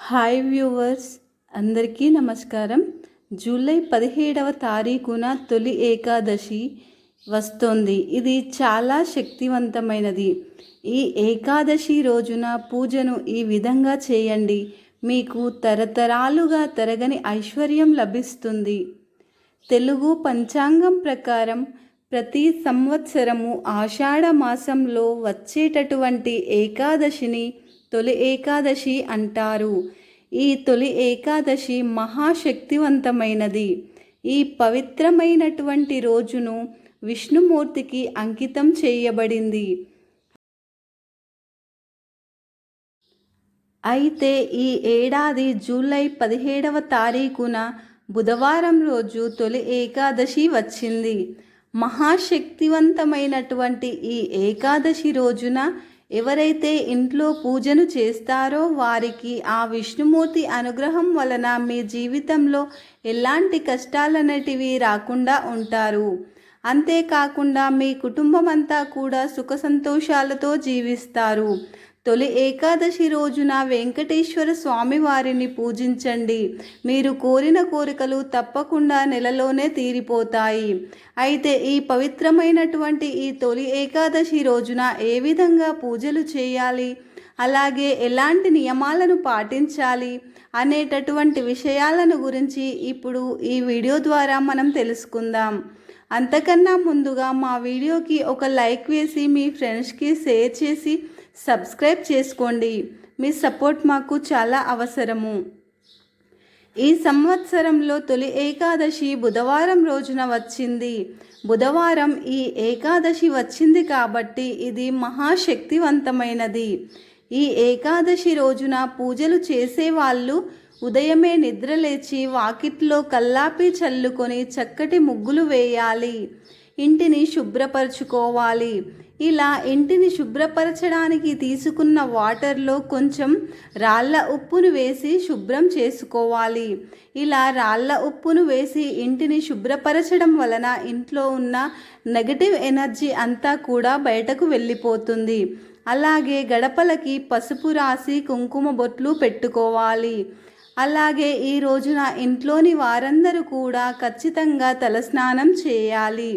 Hi viewers అందరికీ నమస్కారం. July పదిహేడవ తారీఖున తొలి ఏకాదశి వస్తోంది. ఇది చాలా శక్తివంతమైనది. ఈ ఏకాదశి రోజున పూజను ఈ విధంగా చేయండి. మీకు తరతరాలుగా తరగని ఐశ్వర్యం లభిస్తుంది. తెలుగు పంచాంగం ప్రకారం ప్రతి సంవత్సరము ఆషాఢ మాసంలో వచ్చేటటువంటి ఏకాదశిని తొలి ఏకాదశి అంటారు. ఈ తొలి ఏకాదశి మహాశక్తివంతమైనది. ఈ పవిత్రమైనటువంటి రోజును విష్ణుమూర్తికి అంకితం చేయబడింది. అయితే ఈ ఏడాది జూలై పదిహేడవ తారీఖున బుధవారం రోజు తొలి ఏకాదశి వచ్చింది. మహాశక్తివంతమైనటువంటి ఈ ఏకాదశి రోజున ఎవరైతే ఇంట్లో పూజను చేస్తారో వారికి ఆ విష్ణుమూర్తి అనుగ్రహం వలన మీ జీవితంలో ఎలాంటి కష్టాలనేటివి రాకుండా ఉంటారు. అంతేకాకుండా మీ కుటుంబం అంతా కూడా సుఖ సంతోషాలతో జీవిస్తారు. తొలి ఏకాదశి రోజున వెంకటేశ్వర స్వామి వారిని పూజించండి. మీరు కోరిన కోరికలు తప్పకుండా నెలలోనే తీరిపోతాయి. అయితే ఈ పవిత్రమైనటువంటి ఈ తొలి ఏకాదశి రోజున ఏ విధంగా పూజలు చేయాలి? అలాగే ఎలాంటి నియమాలను పాటించాలి? అనేటటువంటి విషయాలను గురించి ఇప్పుడు ఈ వీడియో ద్వారా మనం తెలుసుకుందాం. అంతకన్నా ముందుగా మా వీడియోకి ఒక లైక్ వేసి మీ ఫ్రెండ్స్కి షేర్ చేసి సబ్స్క్రైబ్ చేసుకోండి. మీ సపోర్ట్ మాకు చాలా అవసరము. ఈ సంవత్సరంలో తొలి ఏకాదశి బుధవారం రోజున వచ్చింది. బుధవారం ఈ ఏకాదశి వచ్చింది కాబట్టి ఇది మహాశక్తివంతమైనది. ఈ ఏకాదశి రోజున పూజలు చేసేవాళ్ళు ఉదయమే నిద్రలేచి వాకిట్లో కల్లాపి చల్లుకొని చక్కటి ముగ్గులు వేయాలి. ఇంటిని శుభ్రపరచుకోవాలి. ఇలా ఇంటిని శుభ్రపరచడానికి తీసుకున్న వాటర్లో కొంచెం రాళ్ళ ఉప్పును వేసి శుభ్రం చేసుకోవాలి. ఇలా రాళ్ళ ఉప్పును వేసి ఇంటిని శుభ్రపరచడం వలన ఇంట్లో ఉన్న నెగటివ్ ఎనర్జీ అంతా కూడా బయటకు వెళ్ళిపోతుంది. అలాగే గడపలకి పసుపు రాసి కుంకుమ బొట్లు పెట్టుకోవాలి. అలాగే ఈ రోజున ఇంట్లోని వారందరూ కూడా ఖచ్చితంగా తలస్నానం చేయాలి.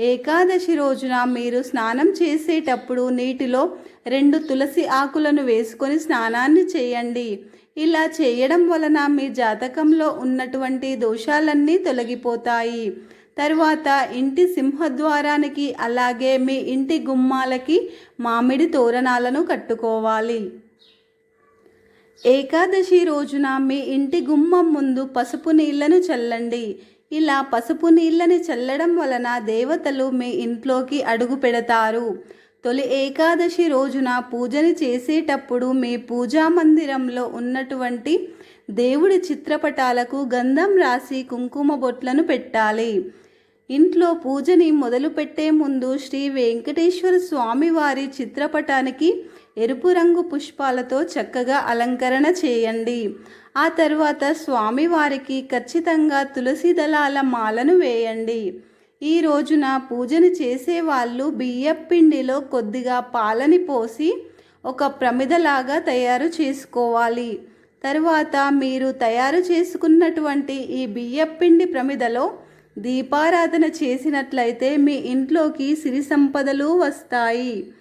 ఏకాదశి రోజున మీరు స్నానం చేసేటప్పుడు నీటిలో రెండు తులసి ఆకులను వేసుకొని స్నానాన్ని చేయండి. ఇలా చేయడం వలన మీ జాతకంలో ఉన్నటువంటి దోషాలన్నీ తొలగిపోతాయి. తరువాత ఇంటి సింహద్వారానికి అలాగే మీ ఇంటి గుమ్మాలకి మామిడి తోరణాలను కట్టుకోవాలి. ఏకాదశి రోజున మీ ఇంటి గుమ్మం ముందు పసుపు నీళ్ళను చల్లండి. ఇలా పసుపు నీళ్ళని చల్లడం వలన దేవతలు మీ ఇంట్లోకి అడుగు పెడతారు. తొలి ఏకాదశి రోజున పూజని చేసేటప్పుడు మీ పూజా మందిరంలో ఉన్నటువంటి దేవుడి చిత్రపటాలకు గంధం రాసి కుంకుమ బొట్లను పెట్టాలి. ఇంట్లో పూజని మొదలుపెట్టే ముందు శ్రీ వెంకటేశ్వర స్వామి వారి చిత్రపటానికి ఎరుపు రంగు పుష్పాలతో చక్కగా అలంకరణ చేయండి. ఆ తర్వాత స్వామివారికి ఖచ్చితంగా తులసి దళాల మాలను వేయండి. ఈ రోజున పూజను చేసేవాళ్ళు బియ్యపిండిలో కొద్దిగా పాలని పోసి ఒక ప్రమిదలాగా తయారు చేసుకోవాలి. తరువాత మీరు తయారు చేసుకున్నటువంటి ఈ బియ్యపిండి ప్రమిదలో దీపారాధన చేసినట్లయితే మీ ఇంట్లోకి సిరి సంపదలు వస్తాయి.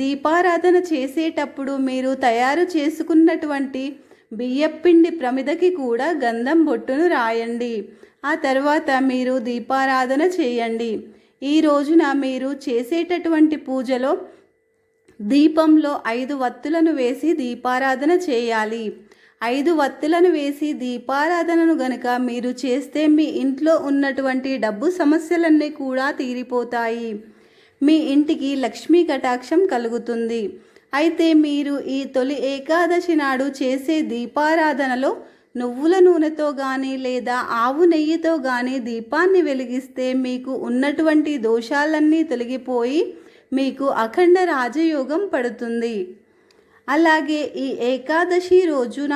దీపారాధన చేసేటప్పుడు మీరు తయారు చేసుకున్నటువంటి బియ్యపిండి ప్రమిదకి కూడా గంధం బొట్టును రాయండి. ఆ తర్వాత మీరు దీపారాధన చేయండి. ఈ రోజున మీరు చేసేటటువంటి పూజలో దీపంలో ఐదు వత్తులను వేసి దీపారాధన చేయాలి. ఐదు వత్తులను వేసి దీపారాధనను గనుక మీరు చేస్తే మీ ఇంట్లో ఉన్నటువంటి డబ్బు సమస్యలన్నీ కూడా తీరిపోతాయి. మీ ఇంటికి లక్ష్మీ కటాక్షం కలుగుతుంది. అయితే మీరు ఈ తొలి ఏకాదశి నాడు చేసే దీపారాధనలో నువ్వుల నూనెతో కానీ లేదా ఆవు నెయ్యితో కానీ దీపాన్ని వెలిగిస్తే మీకు ఉన్నటువంటి దోషాలన్నీ తొలగిపోయి మీకు అఖండ రాజయోగం పడుతుంది. అలాగే ఈ ఏకాదశి రోజున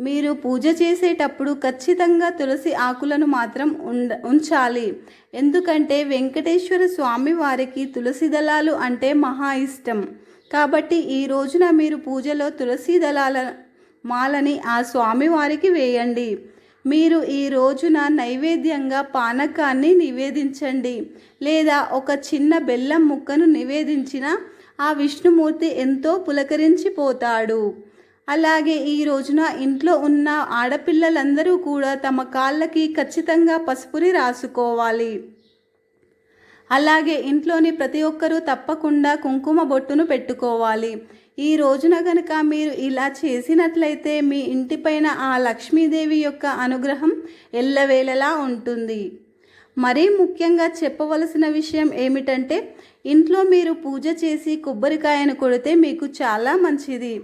మీరు పూజ చేసేటప్పుడు ఖచ్చితంగా తులసి ఆకులను మాత్రం ఉండ ఉంచాలి. ఎందుకంటే వెంకటేశ్వర స్వామి వారికి తులసి దళాలు అంటే మహా ఇష్టం. కాబట్టి ఈ రోజున మీరు పూజలో తులసి దళాల మాలని ఆ స్వామివారికి వేయండి. మీరు ఈ రోజున నైవేద్యంగా పానకాన్ని నివేదించండి. లేదా ఒక చిన్న బెల్లం ముక్కను నివేదించిన ఆ విష్ణుమూర్తి ఎంతో పులకరించిపోతాడు. అలాగే ఈ రోజున ఇంట్లో ఉన్న ఆడపిల్లలందరూ కూడా తమ కాళ్ళకి ఖచ్చితంగా పసుపుని రాసుకోవాలి. అలాగే ఇంట్లోని ప్రతి ఒక్కరూ తప్పకుండా కుంకుమ బొట్టును పెట్టుకోవాలి. ఈ రోజున గనుక మీరు ఇలా చేసినట్లయితే మీ ఇంటిపైన ఆ లక్ష్మీదేవి యొక్క అనుగ్రహం ఎల్లవేళలా ఉంటుంది. మరీ ముఖ్యంగా చెప్పవలసిన విషయం ఏమిటంటే ఇంట్లో మీరు పూజ చేసి కొబ్బరికాయను కొడితే మీకు చాలా మంచిది.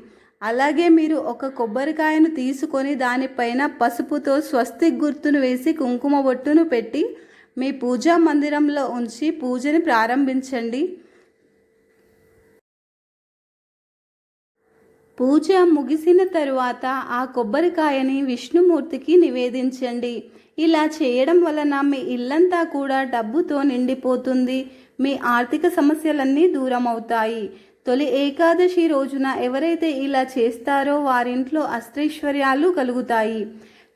అలాగే మీరు ఒక కొబ్బరికాయను తీసుకొని దానిపైన పసుపుతో స్వస్తి గుర్తును వేసి కుంకుమ బొట్టును పెట్టి మీ పూజా మందిరంలో ఉంచి పూజని ప్రారంభించండి. పూజ ముగిసిన తరువాత ఆ కొబ్బరికాయని విష్ణుమూర్తికి నివేదించండి. ఇలా చేయడం వలన మీ ఇల్లంతా కూడా డబ్బుతో నిండిపోతుంది. మీ ఆర్థిక సమస్యలన్నీ దూరం అవుతాయి తొలి ఏకాదశి రోజున ఎవరైతే ఇలా చేస్తారో వారింట్లో అస్త్రైశ్వర్యాలు కలుగుతాయి.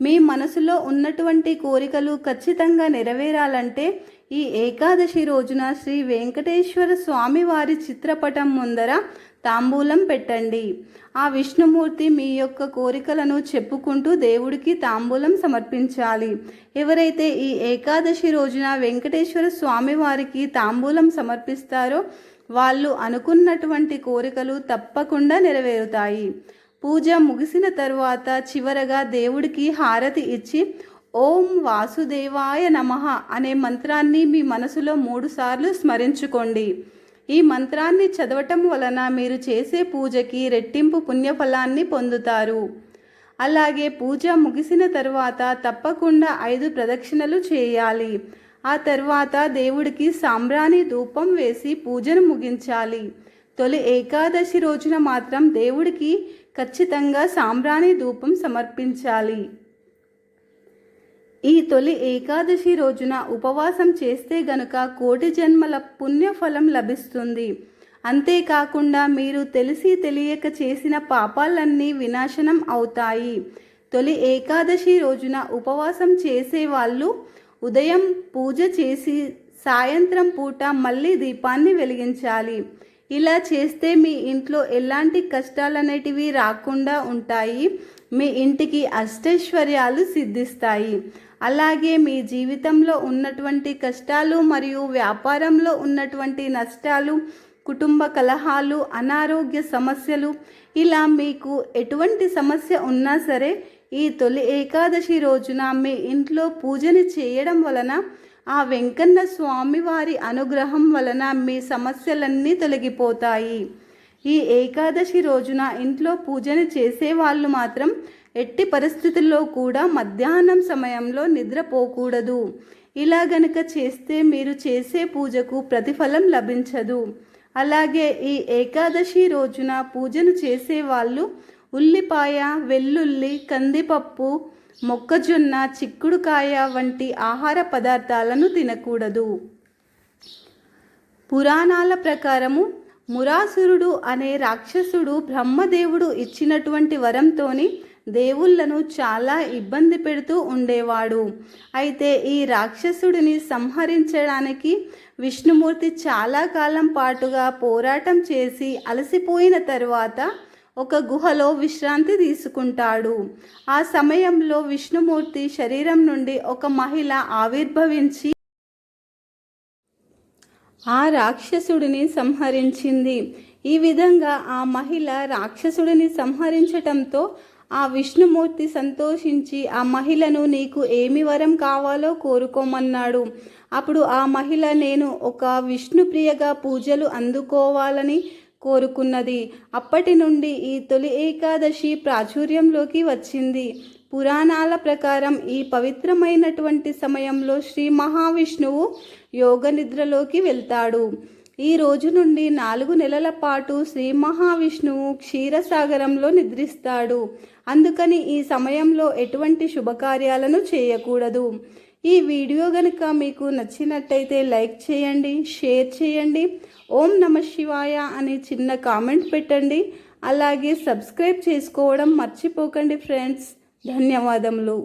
మీ మనసులో ఉన్నటువంటి కోరికలు ఖచ్చితంగా నెరవేరాలంటే ఈ ఏకాదశి రోజున శ్రీ వెంకటేశ్వర స్వామి వారి చిత్రపటం ముందర తాంబూలం పెట్టండి. ఆ విష్ణుమూర్తి మీ యొక్క కోరికలను చెప్పుకుంటూ దేవుడికి తాంబూలం సమర్పించాలి. ఎవరైతే ఈ ఏకాదశి రోజున వెంకటేశ్వర స్వామి వారికి తాంబూలం సమర్పిస్తారో వాళ్ళు అనుకున్నటువంటి కోరికలు తప్పకుండా నెరవేరుతాయి. పూజ ముగిసిన తరువాత చివరగా దేవుడికి హారతి ఇచ్చి ఓం వాసుదేవాయ నమః అనే మంత్రాన్ని మీ మనసులో మూడుసార్లు స్మరించుకోండి. ఈ మంత్రాన్ని చదవటం వలన మీరు చేసే పూజకి రెట్టింపు పుణ్యఫలాన్ని పొందుతారు. అలాగే పూజ ముగిసిన తర్వాత తప్పకుండా ఐదు ప్రదక్షిణలు చేయాలి. ఆ తర్వాత దేవుడికి సాంబ్రాణి ధూపం వేసి పూజను ముగించాలి. తొలి ఏకాదశి రోజున మాత్రం దేవుడికి ఖచ్చితంగా సాంబ్రాణి ధూపం సమర్పించాలి. ఈ తొలి ఏకాదశి రోజున ఉపవాసం చేస్తే గనుక కోటి జన్మల పుణ్యఫలం లభిస్తుంది. అంతేకాకుండా మీరు తెలిసి తెలియక చేసిన పాపాలన్నీ వినాశనం అవుతాయి. తొలి ఏకాదశి రోజున ఉపవాసం చేసేవాళ్ళు ఉదయం పూజ చేసి సాయంత్రం పూట మళ్ళీ దీపాన్ని వెలిగించాలి. ఇలా చేస్తే మీ ఇంట్లో ఎలాంటి కష్టాలనేటివి రాకుండా ఉంటాయి. మీ ఇంటికి అష్టైశ్వర్యాలు సిద్ధిస్తాయి. అలాగే మీ జీవితంలో ఉన్నటువంటి కష్టాలు మరియు వ్యాపారంలో ఉన్నటువంటి నష్టాలు కుటుంబ కలహాలు అనారోగ్య సమస్యలు ఇలా మీకు ఎటువంటి సమస్య ఉన్నా సరే ఈ తొలి ఏకాదశి రోజున మీ ఇంట్లో పూజని చేయడం వలన ఆ వెంకన్న స్వామి వారి అనుగ్రహం వలన మీ సమస్యలన్నీ తొలగిపోతాయి. ఈ ఏకాదశి రోజున ఇంట్లో పూజని చేసేవాళ్ళు మాత్రం ఎట్టి పరిస్థితుల్లో కూడా మధ్యాహ్నం సమయంలో నిద్రపోకూడదు. ఇలా గనక చేస్తే మీరు చేసే పూజకు ప్రతిఫలం లభించదు. అలాగే ఈ ఏకాదశి రోజున పూజను చేసేవాళ్ళు ఉల్లిపాయ వెల్లుల్లి కందిపప్పు మొక్కజొన్న చిక్కుడుకాయ వంటి ఆహార పదార్థాలను తినకూడదు. పురాణాల ప్రకారము మురాసురుడు అనే రాక్షసుడు బ్రహ్మదేవుడు ఇచ్చినటువంటి వరంతోని దేవుళ్ళను చాలా ఇబ్బంది పెడుతూ ఉండేవాడు. అయితే ఈ రాక్షసుడిని సంహరించడానికి విష్ణుమూర్తి చాలా కాలం పాటుగా పోరాటం చేసి అలసిపోయిన తరువాత ఒక గుహలో విశ్రాంతి తీసుకుంటాడు. ఆ సమయంలో విష్ణుమూర్తి శరీరం నుండి ఒక మహిళ ఆవిర్భవించి ఆ రాక్షసుడిని సంహరించింది. ఈ విధంగా ఆ మహిళ రాక్షసుడిని సంహరించటంతో ఆ విష్ణుమూర్తి సంతోషించి ఆ మహిళను నీకు ఏమి వరం కావాలో కోరుకోమన్నాడు. అప్పుడు ఆ మహిళ నేను ఒక విష్ణుప్రియగా పూజలు అందుకోవాలని కోరుకున్నది. అప్పటి నుండి ఈ తొలి ఏకాదశి ప్రాచుర్యంలోకి వచ్చింది. పురాణాల ప్రకారం ఈ పవిత్రమైనటువంటి సమయంలో శ్రీ మహావిష్ణువు యోగ నిద్రలోకి వెళ్తాడు. ఈ రోజు నుండి నాలుగు నెలల పాటు శ్రీ మహావిష్ణువు క్షీరసాగరంలో నిద్రిస్తాడు. అందుకని ఈ సమయంలో ఎటువంటి శుభకార్యాలను చేయకూడదు. ఈ వీడియో కనుక మీకు నచ్చినట్టయితే లైక్ చేయండి షేర్ చేయండి ఓం నమ శివాయ అని చిన్న కామెంట్ పెట్టండి. అలాగే సబ్స్క్రైబ్ చేసుకోవడం మర్చిపోకండి ఫ్రెండ్స్. ధన్యవాదములు.